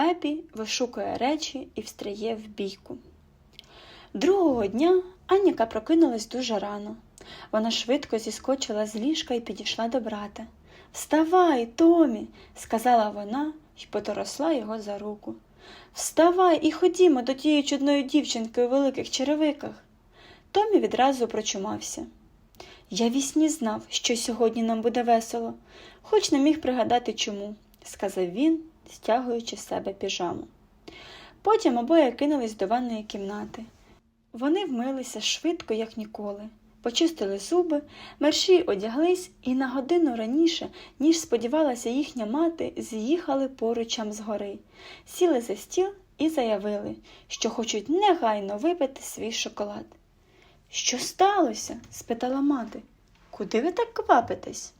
Пепі вишукує речі і встряє в бійку. Другого дня Аніка прокинулась дуже рано. Вона швидко зіскочила з ліжка і підійшла до брата. Вставай, Томі, сказала вона і поторосла його за руку. Вставай і ходімо до тієї чудної дівчинки у великих черевиках. Томі відразу прочумався. Я вісні знав, що сьогодні нам буде весело, хоч не міг пригадати чому, сказав він, стягуючи з себе піжаму. Потім обоє кинулись до ванної кімнати. Вони вмилися швидко, як ніколи, почистили зуби, мерші одяглись і на годину раніше, ніж сподівалася їхня мати, з'їхали поручам з гори, сіли за стіл і заявили, що хочуть негайно випити свій шоколад. Що сталося? спитала мати. Куди ви так квапитесь?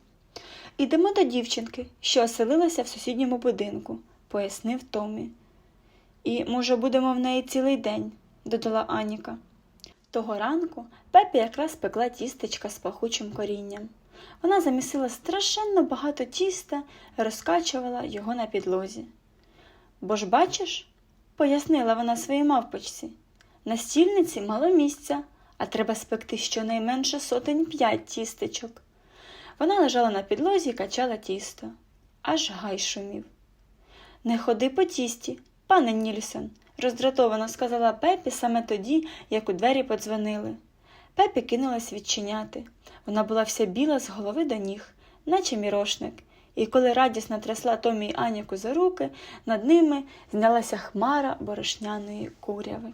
Ідемо до дівчинки, що оселилася в сусідньому будинку, пояснив Томі. І, може, будемо в неї цілий день, додала Аніка. Того ранку Пепі якраз пекла тістечка з пахучим корінням. Вона замісила страшенно багато тіста розкачувала його на підлозі. Бо ж бачиш, пояснила вона своїй мавпочці, на стільниці мало місця, а треба спекти щонайменше сотень п'ять тістечок. Вона лежала на підлозі і качала тісто, аж гай шумів. Не ходи по тісті, пане Нільсон, роздратовано сказала Пепі саме тоді, як у двері подзвонили. Пепі кинулась відчиняти. Вона була вся біла з голови до ніг, наче мірошник, і коли радісно трясла Томі й Аніку за руки, над ними знялася хмара борошняної куряви.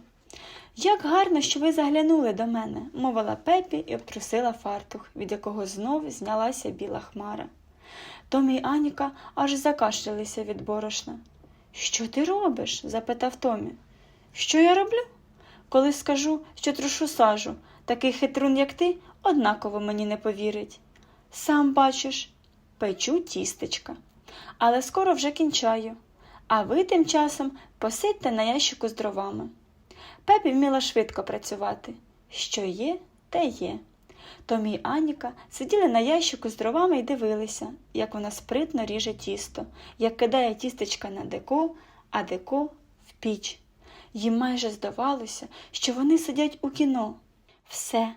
Як гарно, що ви заглянули до мене, мовила Пепі і обтрусила фартух, від якого знов знялася біла хмара. Томі й Аніка аж закашлялися від борошна. Що ти робиш? запитав Томі. Що я роблю? Коли скажу, що трушу сажу, такий хитрун, як ти, однаково мені не повірить. Сам бачиш, печу тістечка. Але скоро вже кінчаю. А ви тим часом посидьте на ящику з дровами. Пепі вміла швидко працювати. Що є, те є. Томі й Аніка сиділи на ящику з дровами і дивилися, як вона спритно ріже тісто, як кидає тістечка на деко, а деко в піч. Їм майже здавалося, що вони сидять у кіно. Все,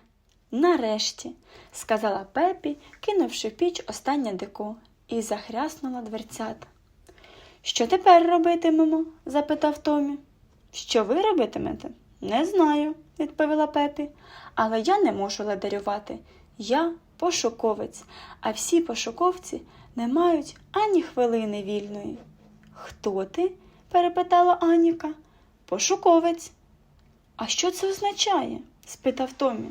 нарешті, сказала Пепі, кинувши в піч останнє деко, і захряснула дверцята. Що тепер робитимемо? запитав Томі. Що ви робитимете? Не знаю, відповіла Пепі, але я не можу ладарювати. Я пошуковець, а всі пошуковці не мають ані хвилини вільної. Хто ти? перепитала Аніка. Пошуковець. А що це означає? спитав Томі.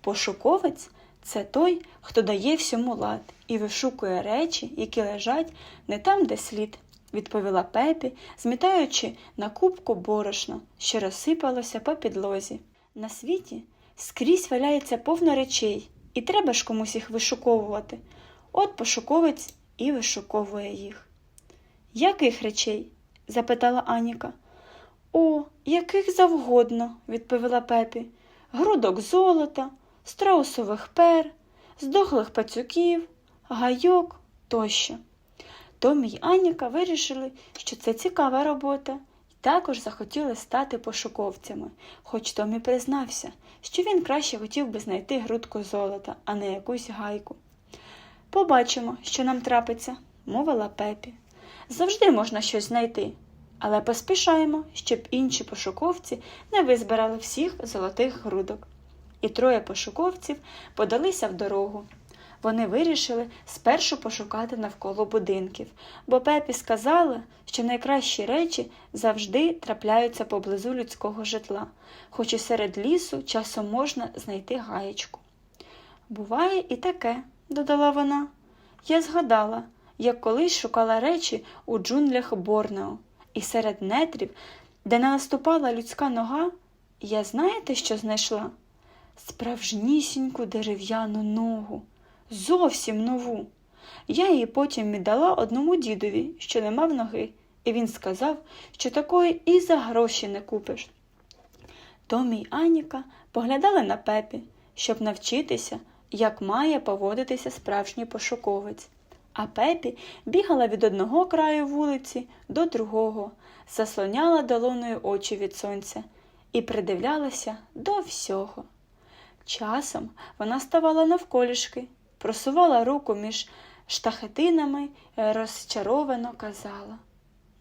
Пошуковець це той, хто дає всьому лад і вишукує речі, які лежать не там, де слід, відповіла Пепі, змітаючи на кубку борошна, що розсипалося по підлозі. На світі скрізь валяється повно речей, і треба ж комусь їх вишуковувати. От пошуковець і вишуковує їх. Яких речей? запитала Аніка. О, яких завгодно, відповіла Пепі. Грудок золота, страусових пер, здохлих пацюків, гайок тощо. Томі й Аніка вирішили, що це цікава робота, і також захотіли стати пошуковцями, хоч Томі признався, що він краще хотів би знайти грудку золота, а не якусь гайку. Побачимо, що нам трапиться, мовила Пепі. Завжди можна щось знайти, але поспішаємо, щоб інші пошуковці не визбирали всіх золотих грудок. І троє пошуковців подалися в дорогу. Вони вирішили спершу пошукати навколо будинків, бо Пепі сказала, що найкращі речі завжди трапляються поблизу людського житла, хоч і серед лісу часом можна знайти гаєчку. Буває і таке, додала вона. Я згадала, як колись шукала речі у джунглях Борнео, і серед нетрів, де не наступала людська нога, я знаєте, що знайшла? Справжнісіньку дерев'яну ногу зовсім нову. Я її потім віддала одному дідові, що не мав ноги, і він сказав, що такої і за гроші не купиш. Томі й Аніка поглядали на пепі, щоб навчитися, як має поводитися справжній пошуковець. А Пепі бігала від одного краю вулиці до другого, заслоняла долоною очі від сонця і придивлялася до всього. Часом вона ставала навколішки, просувала руку між штахетинами і розчаровано казала.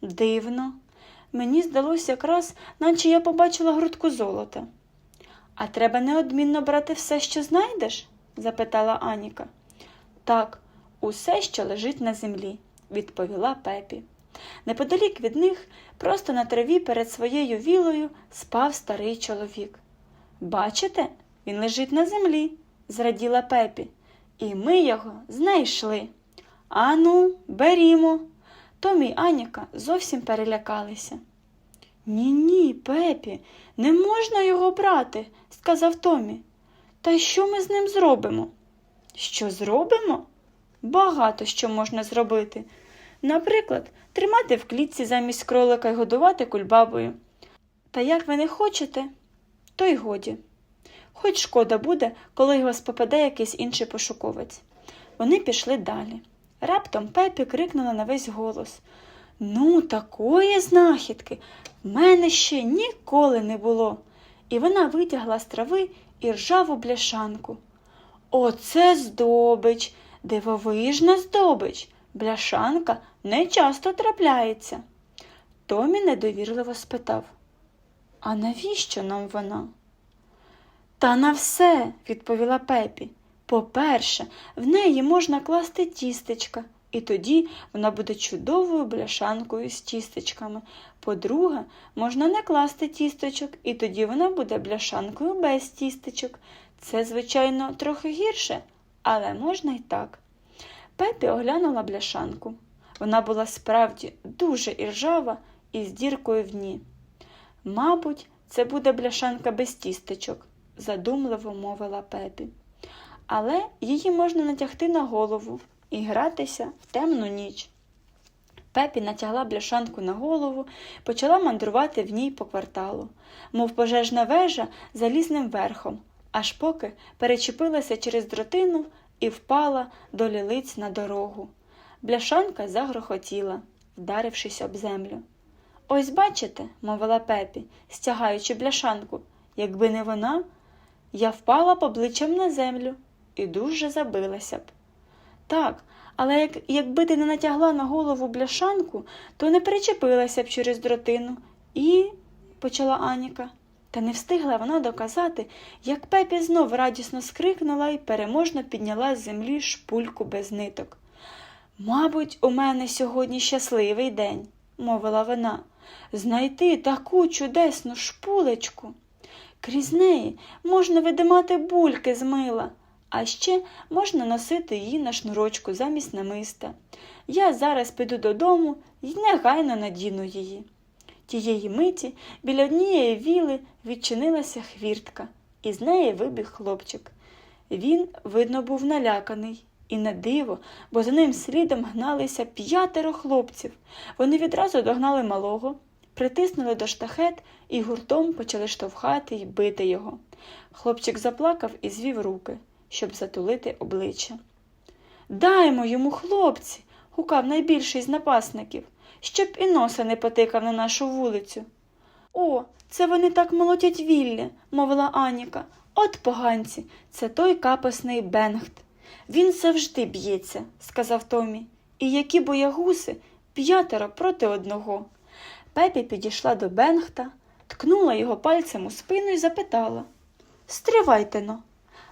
Дивно, мені здалося якраз, наче я побачила грудку золота. А треба неодмінно брати все, що знайдеш? запитала Аніка. Так, усе, що лежить на землі, відповіла Пепі. Неподалік від них, просто на траві перед своєю вілою, спав старий чоловік. Бачите, він лежить на землі, зраділа Пепі, і ми його знайшли. Ану, берімо. Томі й Аніка зовсім перелякалися. Ні, ні, Пепі, не можна його брати, сказав Томі. Та що ми з ним зробимо? Що зробимо? Багато що можна зробити. Наприклад, тримати в клітці замість кролика і годувати кульбабою. Та як ви не хочете, то й годі. Хоч шкода буде, коли його спопаде якийсь інший пошуковець. Вони пішли далі. Раптом Пепі крикнула на весь голос Ну, такої знахідки в мене ще ніколи не було. І вона витягла з трави і ржаву бляшанку. Оце здобич, дивовижна здобич. Бляшанка не часто трапляється. Томі недовірливо спитав А навіщо нам вона? Та на все, відповіла Пепі. По-перше, в неї можна класти тістечка, і тоді вона буде чудовою бляшанкою з тістечками. По-друге, можна не класти тістечок, і тоді вона буде бляшанкою без тістечок. Це, звичайно, трохи гірше, але можна й так. Пепі оглянула бляшанку. Вона була справді дуже іржава і з діркою в дні. Мабуть, це буде бляшанка без тістечок, задумливо мовила Пепі. Але її можна натягти на голову і гратися в темну ніч. Пепі натягла бляшанку на голову, почала мандрувати в ній по кварталу, мов пожежна вежа залізним верхом, аж поки перечепилася через дротину і впала до лілиць на дорогу. Бляшанка загрохотіла, вдарившись об землю. Ось бачите, мовила Пепі, стягаючи бляшанку, якби не вона, я впала обличчям на землю і дуже забилася б. Так, але як, якби ти не натягла на голову бляшанку, то не перечепилася б через дротину і, почала Аніка. Та не встигла вона доказати, як Пепі знов радісно скрикнула і переможно підняла з землі шпульку без ниток. Мабуть, у мене сьогодні щасливий день, мовила вона, знайти таку чудесну шпулечку. Крізь неї можна видимати бульки з мила, а ще можна носити її на шнурочку замість намиста. Я зараз піду додому і негайно надіну її. Тієї миті біля однієї віли відчинилася хвіртка, і з неї вибіг хлопчик. Він, видно, був наляканий. І не диво, бо за ним слідом гналися п'ятеро хлопців. Вони відразу догнали малого, притиснули до штахет і гуртом почали штовхати й бити його. Хлопчик заплакав і звів руки, щоб затулити обличчя. Даймо йому, хлопці, гукав найбільший з напасників, щоб і носа не потикав на нашу вулицю. О, це вони так молотять вілля, мовила Аніка. От поганці, це той капосний Бенгт. Він завжди б'ється, сказав Томі. І які боягуси п'ятеро проти одного. Пепі підійшла до Бенгта, ткнула його пальцем у спину і запитала Стривайте но,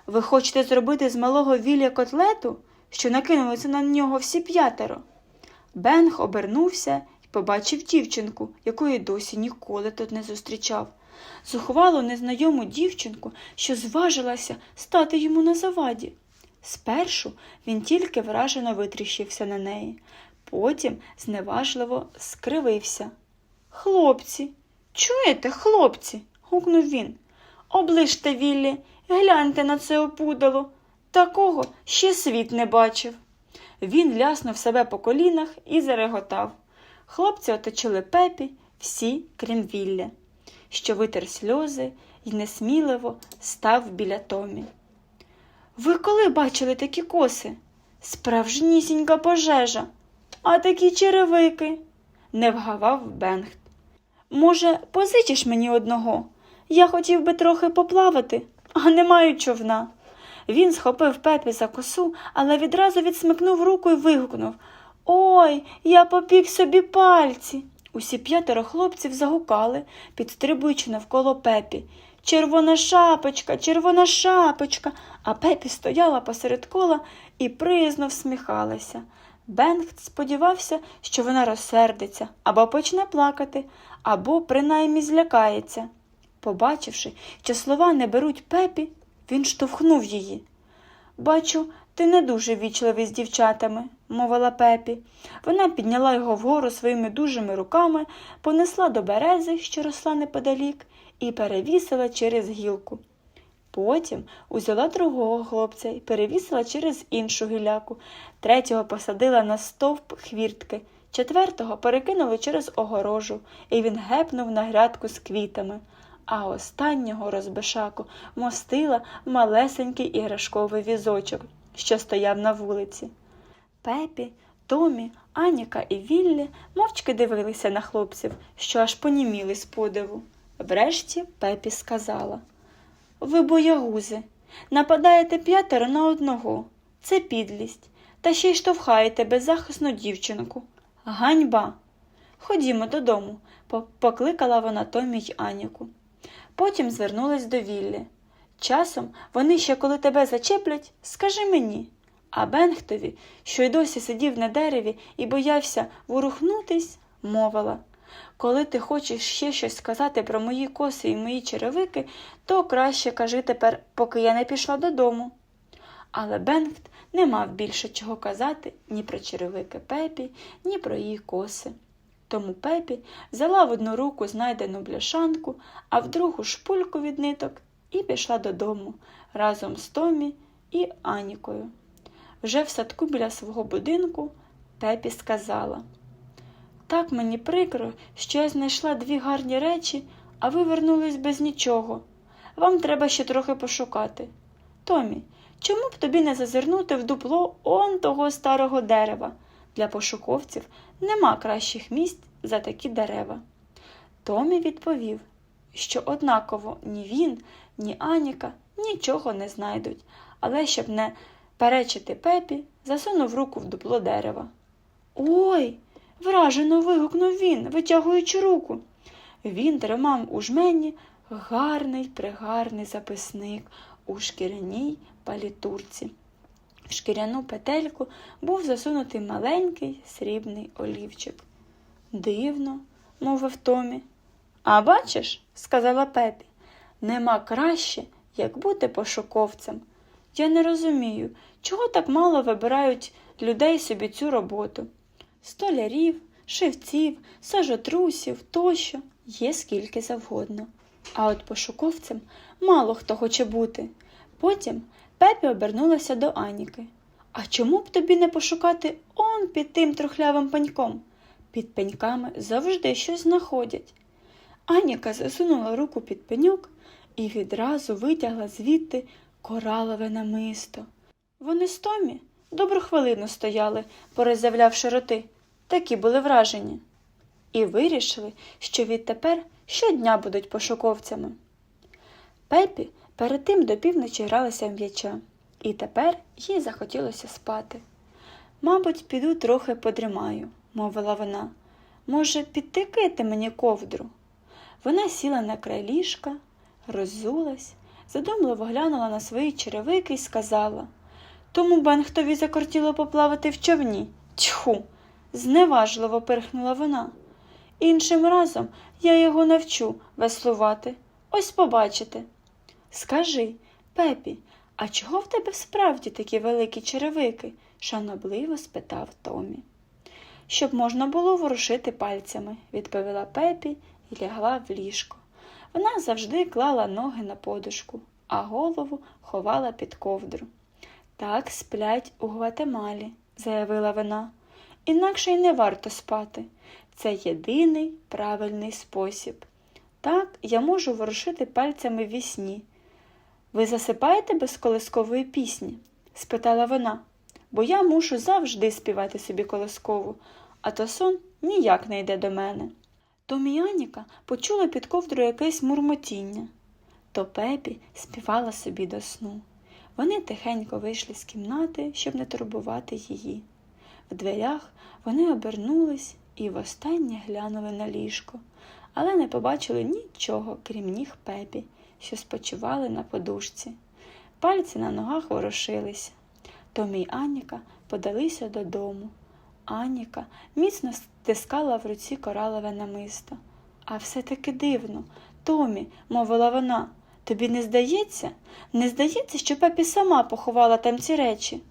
ви хочете зробити з малого вілля котлету, що накинулися на нього всі п'ятеро? Бенг обернувся і побачив дівчинку, якої досі ніколи тут не зустрічав. Зухвалу незнайому дівчинку, що зважилася стати йому на заваді. Спершу він тільки вражено витріщився на неї, потім зневажливо скривився. Хлопці, чуєте, хлопці? гукнув він. Оближте Віллі, гляньте на це опудало. Такого ще світ не бачив. Він ляснув себе по колінах і зареготав. Хлопці оточили пепі, всі, крім Вілля, що витер сльози і несміливо став біля Томі. Ви коли бачили такі коси? Справжнісінька пожежа, а такі черевики, не вгавав Бенгт. Може, позичиш мені одного? Я хотів би трохи поплавати, а не маю човна. Він схопив пепі за косу, але відразу відсмикнув руку і вигукнув Ой, я попік собі пальці. Усі п'ятеро хлопців загукали, підстрибуючи навколо пепі. Червона шапочка, червона шапочка, а пепі стояла посеред кола і приязно всміхалася. Бенгт сподівався, що вона розсердиться або почне плакати, або принаймні злякається. Побачивши, що слова не беруть пепі, він штовхнув її. Бачу, ти не дуже вічливий з дівчатами, мовила пепі. Вона підняла його вгору своїми дужими руками, понесла до берези, що росла неподалік, і перевісила через гілку. Потім узяла другого хлопця і перевісила через іншу гіляку, третього посадила на стовп хвіртки, четвертого перекинули через огорожу, і він гепнув на грядку з квітами, а останнього розбишаку мостила малесенький іграшковий візочок, що стояв на вулиці. Пепі, Томі, Аніка і Віллі мовчки дивилися на хлопців, що аж поніміли з подиву. Врешті Пепі сказала Ви боягузи, нападаєте п'ятеро на одного. Це підлість, та ще й штовхаєте беззахисну дівчинку. Ганьба. Ходімо додому, покликала вона Томі й Аніку. Потім звернулась до Віллі. Часом вони ще коли тебе зачеплять, скажи мені. А Бенгтові, що й досі сидів на дереві і боявся ворухнутись, мовила коли ти хочеш ще щось сказати про мої коси і мої черевики, то краще кажи тепер, поки я не пішла додому. Але Бенгт не мав більше чого казати ні про черевики Пепі, ні про її коси. Тому Пепі взяла в одну руку знайдену бляшанку, а в другу шпульку від ниток і пішла додому разом з Томі і Анікою. Вже в садку біля свого будинку Пепі сказала Так мені прикро, що я знайшла дві гарні речі, а ви вернулись без нічого. Вам треба ще трохи пошукати. Томі, чому б тобі не зазирнути в дупло он того старого дерева? Для пошуковців нема кращих місць за такі дерева. Томі відповів, що однаково ні він, ні Аніка нічого не знайдуть, але щоб не перечити пепі, засунув руку в дупло дерева. Ой. Вражено вигукнув він, витягуючи руку. Він тримав у жмені гарний пригарний записник у шкіряній палітурці. В шкіряну петельку був засунутий маленький срібний олівчик. Дивно, мовив Томі. А бачиш, сказала Пепі, нема краще, як бути пошуковцем. Я не розумію, чого так мало вибирають людей собі цю роботу. Столярів, шивців, сажотрусів тощо є скільки завгодно. А от пошуковцем мало хто хоче бути. Потім Пепі обернулася до Аніки. А чому б тобі не пошукати он під тим трухлявим пеньком? Під пеньками завжди щось знаходять. Аніка засунула руку під пеньок і відразу витягла звідти коралове намисто. Вони з Томі добру хвилину стояли, пороззявлявши роти, такі були вражені, і вирішили, що відтепер щодня будуть пошуковцями. Пепі перед тим до півночі гралася м'яча, і тепер їй захотілося спати. Мабуть, піду трохи подрімаю, мовила вона. Може, підтикаєте мені ковдру? Вона сіла на край ліжка, роззулась, задумливо глянула на свої черевики і сказала Тому Бенхтові закортіло поплавати в човні. Тьху, зневажливо пирхнула вона. Іншим разом я його навчу веслувати. Ось побачите. Скажи, Пепі, а чого в тебе справді такі великі черевики? шанобливо спитав Томі. Щоб можна було ворушити пальцями, відповіла Пепі і лягла в ліжко. Вона завжди клала ноги на подушку, а голову ховала під ковдру. Так сплять у Гватемалі, заявила вона. Інакше й не варто спати. Це єдиний правильний спосіб. Так я можу ворушити пальцями в сні. Ви засипаєте без колискової пісні? спитала вона. бо я мушу завжди співати собі колискову, а то сон ніяк не йде до мене. Томі і Аніка почули під ковдрою якесь мурмотіння. То Пепі співала собі до сну. Вони тихенько вийшли з кімнати, щоб не турбувати її. В дверях вони обернулись і востаннє глянули на ліжко, але не побачили нічого, крім ніг Пепі, що спочивали на подушці. Пальці на ногах ворушилися. Томі й Аніка подалися додому. Аніка міцно стискала в руці коралове намисто. А все таки дивно. Томі, мовила вона, тобі не здається? Не здається, що Пепі сама поховала там ці речі?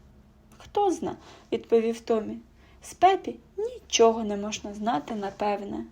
Хто зна, відповів Томі. З Пепі нічого не можна знати напевне.